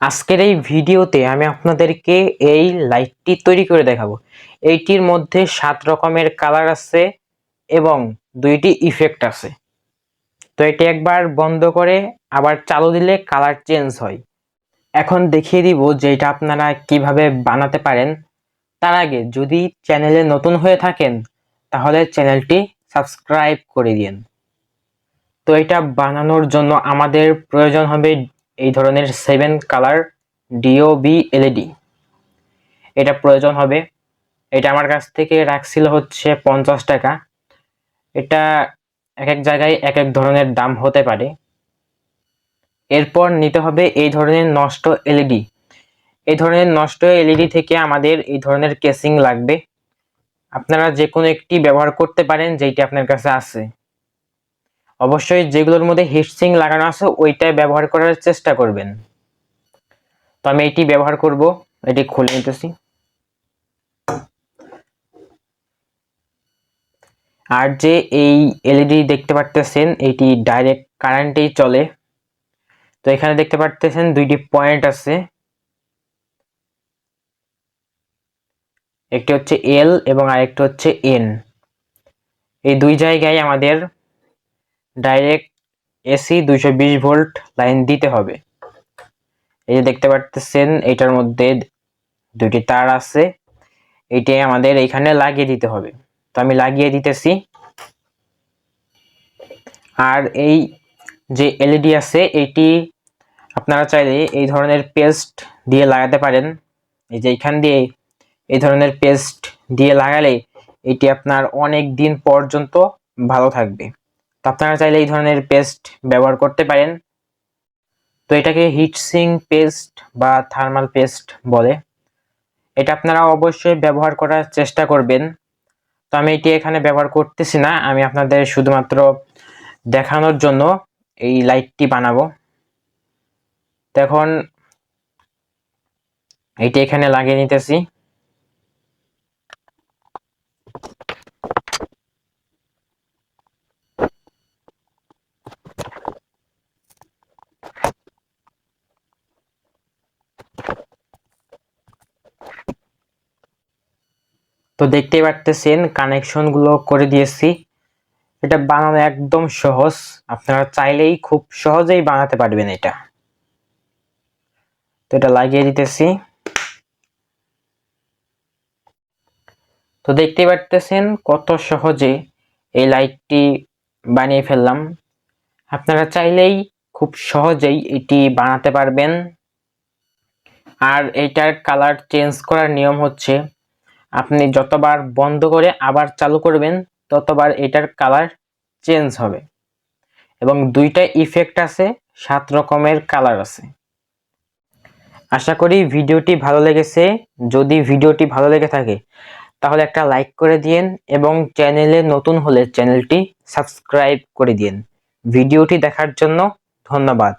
আজকের এই ভিডিওতে আমি আপনাদেরকে এই লাইটটি তৈরি করে দেখাবো। এইটির মধ্যে সাত রকমের কালার আছে এবং দুইটি ইফেক্ট আছে। তো এটি একবার বন্ধ করে আবার চালু দিলে কালার চেঞ্জ হয়। এখন দেখিয়ে দিব যে এটা আপনারা কীভাবে বানাতে পারেন। তার আগে যদি চ্যানেলে নতুন হয়ে থাকেন, তাহলে চ্যানেলটি সাবস্ক্রাইব করে দিন। তো এটা বানানোর জন্য আমাদের প্রয়োজন হবে এই ধরনের সেভেন কালার ডিওবি এলইডি এটা প্রয়োজন হবে। এটা আমার কাছ থেকে রাখছিল হচ্ছে পঞ্চাশ টাকা। এটা এক এক জায়গায় এক এক ধরনের দাম হতে পারে। এরপর নিতে হবে এই ধরনের নষ্ট এলইডি এই ধরনের নষ্ট এলইডি থেকে আমাদের এই ধরনের কেসিং লাগবে। আপনারা যে কোনো একটি ব্যবহার করতে পারেন, যেইটি আপনার কাছে আছে। অবশ্যই যেগুলোর মধ্যে হিটসিং লাগানো আছে, ওইটাই ব্যবহার করার চেষ্টা করবেন। তো আমি এটি ব্যবহার করব, এটি খুলে নিতেছি। আর যে এই এলইডি দেখতে পারতেছেন, এটি ডাইরেক্ট কারেন্টেই চলে। তো এখানে দেখতে পারতেছেন দুইটি পয়েন্ট আছে। একটি হচ্ছে এল এবং আরেকটি হচ্ছে এন এই দুই জায়গায় আমাদের ডাইরেক্ট এসি দুইশো বিশ ভোল্ট লাইন দিতে হবে। এই যে দেখতে পারতেছেন, এটার মধ্যে দুটি তার আছে। এটাই আমাদের এইখানে লাগিয়ে দিতে হবে। তো আমি লাগিয়ে দিতেছি। আর এই যে এলইডি আছে, এটি আপনারা চাইলে এই ধরনের পেস্ট দিয়ে লাগাতে পারেন। এই যে এইখান দিয়ে এই ধরনের পেস্ট দিয়ে লাগালে এটি আপনার অনেক দিন পর্যন্ত ভালো থাকবে। আপনারা চাইলে এই ধরনের পেস্ট ব্যবহার করতে পারেন। তো এটাকে হিটসিং পেস্ট বা থার্মাল পেস্ট বলে। এটা আপনারা অবশ্যই ব্যবহার করার চেষ্টা করবেন। তো আমি এটি এখানে ব্যবহার করতেছি না, আমি আপনাদের শুধুমাত্র দেখানোর জন্য এই লাইটটি বানাবো। তো এখন এইটি এখানে লাগিয়ে নিতেছি। তো দেখতেই পারতেছেন, কানেকশনগুলো করে দিয়েছি। এটা বানানো একদম সহজ, আপনারা চাইলেই খুব সহজেই বানাতে পারবেন এটা। তো এটা লাগিয়ে দিতেছি। তো দেখতে পারতেছেন কত সহজে এই লাইটটি বানিয়ে ফেললাম। আপনারা চাইলেই খুব সহজেই এটি বানাতে পারবেন। আর এইটার কালার চেঞ্জ করার নিয়ম হচ্ছে আপনি যতবার বন্ধ করে আবার চালু করবেন, ততবার এটার কালার চেঞ্জ হবে। এবং দুইটা ইফেক্ট আছে, সাত রকমের কালার আছে। আশা করি ভিডিওটি ভালো লেগেছে। যদি ভিডিওটি ভালো লেগে থাকে, তাহলে একটা লাইক করে দিন এবং চ্যানেলে নতুন হলে চ্যানেলটি সাবস্ক্রাইব করে দিন ভিডিওটি দেখার জন্য ধন্যবাদ।